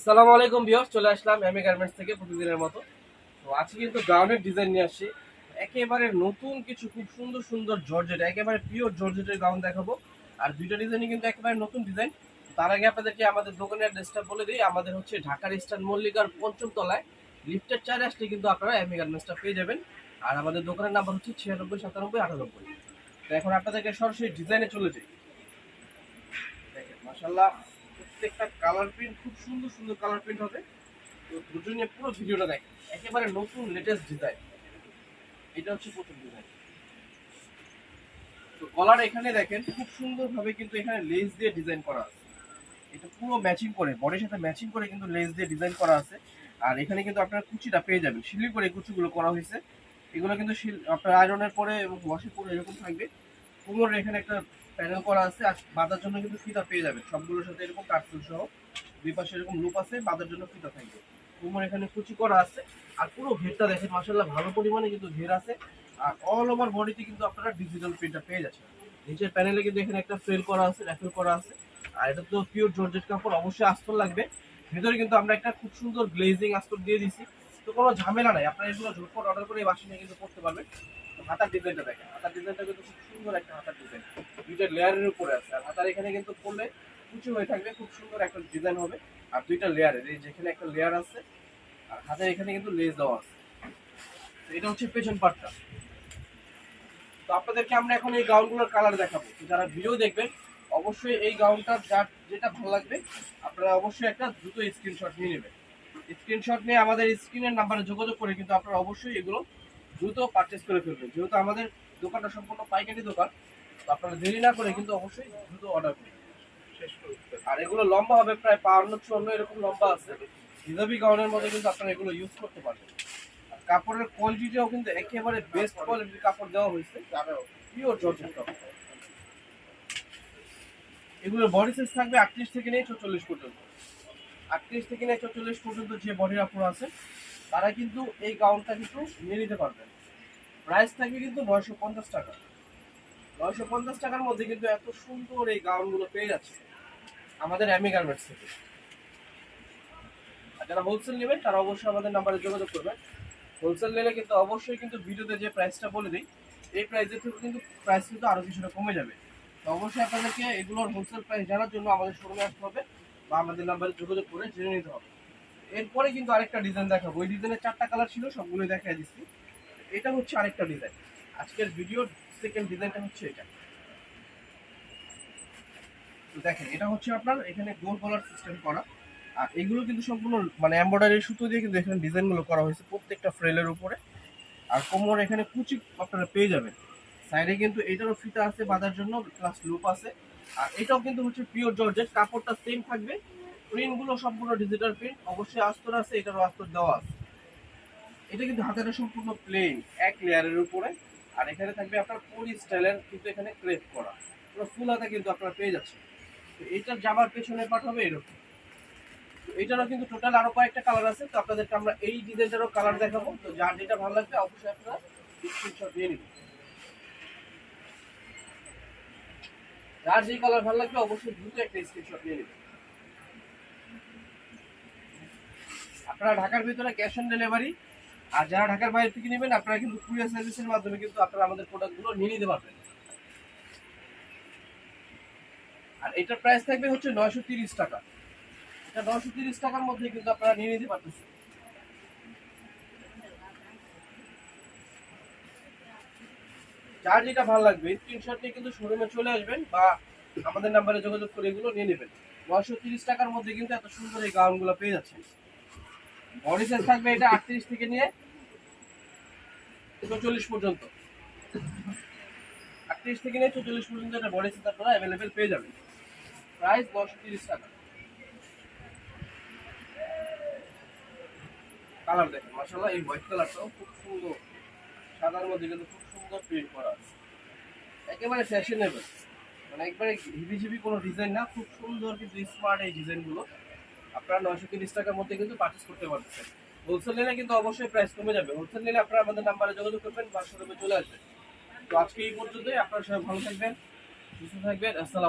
আসসালামু আলাইকুম বিয়স চলে আসলাম এমএ গার্মেন্টস থেকে প্রতিদিনের মতো। তো আজকে কিন্তু গাউনের ডিজাইন নিয়ে আসছি। একেবারে নতুন কিছু, খুব সুন্দর সুন্দর জর্জেট, একেবারে পিওর জর্জেটের গাউন দেখাবো। আর দুইটা ডিজাইনই কিন্তু একেবারে নতুন ডিজাইন তার আগে আপনাদেরকে আমাদের দোকানের অ্যাড্রেসটা বলে দিই। আমাদের হচ্ছে ঢাকার ইস্টার্ন মল্লিকার পঞ্চম তলায়। লিফটের চারে আসলে কিন্তু আপনারা এমএ গার্মেন্টসটা পেয়ে যাবেন। আর আমাদের দোকানের নাম্বার হচ্ছে ছিয়ানব্বই, সাতানব্বই, আটানব্বই। তো এখন আপনাদেরকে সরাসরি ডিজাইনে চলে যাই। মাসাল্লাহ প্রত্যেকটা কালার প্রিন্ট খুব সুন্দর সুন্দর কালার প্রিন্ট হবে। তো দুটো নিয়ে পুরো ভিডিওটা দেখেন একেবারে নতুন লেটেস্ট ডিজাইন এটা হচ্ছে প্রথম ডিজাইন তো কলার এখানে দেখেন, খুব সুন্দরভাবে কিন্তু এখানে লেস দিয়ে ডিজাইন করা আছে। এটা পুরো ম্যাচিং করে বডির সাথে ম্যাচিং করে কিন্তু লেস দিয়ে ডিজাইন করা আছে। আর এখানে কিন্তু আপনার কুচিটা পেয়ে যাবেন। শিলি করে কুচিগুলো করা হয়েছে। এগুলো কিন্তু আপনার আয়রনের পরে এবং ওয়াশে পরে এরকম থাকবে। কোমরের এখানে একটা প্যানেল করা আছে, আর বাঁধার জন্য কিন্তু ফিতা পেয়ে যাবেন। সবগুলোর সাথে এরকম কার্টুন সহ, দুই পাশে এরকম লুপ আছে, বাঁধার জন্য ফিতা থাকবে। কোমর এখানে কুচি করা আছে, আর পুরো ঘেরটা দেখেন মাসাল্লাহ ভালো পরিমাণে কিন্তু ঘের আছে। আর অল ওভার বডিতে কিন্তু আপনারা ডিজিটাল প্রিন্টটা পেয়ে যাচ্ছেন। নিচের প্যানেলে কিন্তু এখানে একটা ফ্রেল করা আছে র্যাফেল করা আছে। আর এটা তো পিওর জর্জেট কাপড়, অবশ্যই আস্তর লাগবে। ভেতরে কিন্তু আমরা একটা খুব সুন্দর গ্লেজিং আস্তর দিয়ে দিছি। তো কোনো ঝামেলা নাই, আপনারা এগুলো ঝটপট অর্ডার করে বাসি নিয়ে কিন্তু করতে পারবেন। হাতার ডিজাইনটা দেখেন। হাতার ডিজাইনটা কিন্তু খুব সুন্দর একটা হাতার ডিজাইন দুইটা লেয়ারের উপরে আছে। আর হাতার এখানে কিন্তু পড়লে উঁচু হয়ে থাকবে খুব সুন্দর একটা ডিজাইন হবে। আর দুইটা লেয়ারের এই যেখানে একটা লেয়ার আছে, আর হাতের এখানে কিন্তু লেস দেওয়া আছে। এটা হচ্ছে পেছন পার্টটা তো আপনাদেরকে আমরা এখন এই গাউনগুলোর কালার দেখাবো। যারা ভিডিও দেখবেন, অবশ্যই এই গাউনটা যার যেটা ভালো লাগবে, আপনারা অবশ্যই একটা দ্রুত স্ক্রিনশট নিয়ে নেবেন। স্ক্রিনশট নিয়ে আমাদের স্ক্রিনের নাম্বারে যোগাযোগ করে কিন্তু আপনারা অবশ্যই এগুলো দ্রুত পারচেস করে ফেলবেন। যেহেতু আমাদের দোকানটা সম্পূর্ণ পাইকারি দোকান তো আপনারা দেরি না করে কিন্তু অবশ্যই দ্রুত অর্ডার করবেন আর এগুলো লম্বা হবে প্রায় বাউন্ন চুয়ান্ন এরকম লম্বা আছে। হিজাবি গাউনের মধ্যে কিন্তু আপনারা এগুলো ইউজ করতে পারবেন। আর কাপড়ের কোয়ালিটিটাও কিন্তু একেবারে বেস্ট কোয়ালিটির কাপড় দেওয়া হয়েছে। পিওর জর্জেট কাপড় এগুলোর বডি সাইজ থাকবে আটত্রিশ থেকে নিয়ে চল্লিশ পর্যন্ত। আটত্রিশ থেকে নিয়ে চল্লিশ পর্যন্ত যে বডির আপুর আছে তারা কিন্তু এই গাউনটা কিন্তু নিয়ে নিতে পারবেন। প্রাইস থাকবে কিন্তু নয়শো পঞ্চাশ টাকা। নয়শো পঞ্চাশ টাকার মধ্যে কিন্তু এত সুন্দর এই গাউনগুলো পেয়ে যাচ্ছে আমাদের অ্যামি গার্মেন্টস থেকে। আর যারা হোলসেল নেবেন, তারা অবশ্যই আমাদের নাম্বারে যোগাযোগ করবেন। হোলসেল নিলে কিন্তু অবশ্যই কিন্তু ভিডিওতে যে প্রাইসটা বলে দিই, এই প্রাইসের থেকে কিন্তু প্রাইস কিন্তু আরও কিছুটা কমে যাবে। তো অবশ্যই আপনাদেরকে এগুলোর হোলসেল প্রাইস জানার জন্য আমাদের শোরুমে আসতে হবে বা আমাদের নাম্বারে যোগাযোগ করে জেনে নিতে হবে। এরপরে কিন্তু আরেকটা ডিজাইন দেখাবো। ওই ডিজাইনের চারটা কালার ছিল, সবগুলোই দেখাই দিচ্ছি। এটা হচ্ছে আরেকটা ডিজাইন আজকের ভিডিওর সেকেন্ড ডিজাইনটা হচ্ছে এটা। দেখেন, এটা হচ্ছে আপনার এখানে গোল কলার সিস্টেম করা। আর এগুলো কিন্তু সম্পূর্ণ মানে এমব্রয়ডারি সুতো দিয়ে কিন্তু এখানে ডিজাইনগুলো করা হয়েছে প্রত্যেকটা ফ্রেলের উপরে। আর কোমর এখানে কুচি আপনারা পেয়ে যাবেন। সাইডে কিন্তু এটারও ফিতা আছে বাঁধার জন্য প্লাস লুপ আছে। আর এটাও কিন্তু হচ্ছে পিওর জর্জেট কাপড়টা সেম থাকবে। প্রিন্টগুলো সম্পূর্ণ ডিজিটাল প্রিন্ট অবশ্যই আস্তর আছে, এটারও আস্তর দেওয়া আছে। এটা কিন্তু হাতের সম্পূর্ণ প্লেন এক লেয়ারের উপরে। আর এখানে থাকবে আপনার পরি স্টাইলের কিন্তু এখানে ক্রেপ করা। পুরো ফুল হাতে কিন্তু আপনারা পেয়ে যাচ্ছেন। তো এটার জামার পেছনে পাঠ হবে এরকম। এটারও কিন্তু টোটাল আরও কয়েকটা কালার আছে, তো আপনাদেরকে আমরা এই ডিজাইনটারও কালার দেখাবো। তো যার যেটা ভালো লাগবে, অবশ্যই আপনারা স্ক্রিনশট দিয়ে নেবেন। যার যে কালার ভালো লাগবে, অবশ্যই দ্রুত একটা স্ক্রিনশট নিয়ে নেবেন। আপনারা ঢাকার ভিতরে ক্যাশ অন ডেলিভারি আর যারা ঢাকার বাইরে থেকে নেবেন, আপনারা কিন্তু কুরিয়ার সার্ভিসের মাধ্যমে কিন্তু আপনারা আমাদের প্রোডাক্টগুলো নিয়ে নিতে পারবেন। আর এটার প্রাইস থাকবে হচ্ছে নয়শো তিরিশ টাকা। এটা নয়শো তিরিশ টাকার মধ্যে কিন্তু আপনারা নিয়ে নিতে পারতেছেন। যার যেটা ভালো লাগবে স্ক্রিনশট নিয়ে কিন্তু শোরুমে চলে আসবেন বা আমাদের নাম্বারে যোগাযোগ করে এগুলো নিয়ে নেবেন। নয়শো তিরিশ টাকার মধ্যে কিন্তু এত সুন্দর এই গাউনগুলো পেয়ে যাচ্ছেন। বডি থাকবে এটা আটত্রিশ থেকে নিয়ে চল্লিশ পর্যন্ত। আটত্রিশ থেকে নিয়ে চল্লিশ পর্যন্ত এটা বডি সাইজ আপনারা অ্যাভেলেবেল পেয়ে যাবেন। প্রাইস নশো তিরিশ টাকা। কালার দেখেন মাসাল্লাহ এই হোয়াইট কালারটাও খুব সুন্দর। সাদার মধ্যে কিন্তু খুব সুন্দর প্রিন্ট করা আছে। একেবারে ফ্যাশনেবল মানে একবারে হিবিজিবি কোনো ডিজাইন না, খুব সুন্দর কিন্তু স্মার্ট এই ডিজাইনগুলো আপনারা নয়শো তিরিশ টাকার মধ্যে কিন্তু পার্চেস করতে পারতেছেন। হোলসেল নিলে কিন্তু অবশ্যই প্রাইস কমে যাবে। হোলসেল নিলে আপনারা আমাদের নাম্বারে যোগাযোগ করবেন, বা শোরুমে চলে আসবেন। তো আজকে এই পর্যন্তই। আপনারা সবাই ভালো থাকবেন, সুস্থ থাকবেন। আসসালাম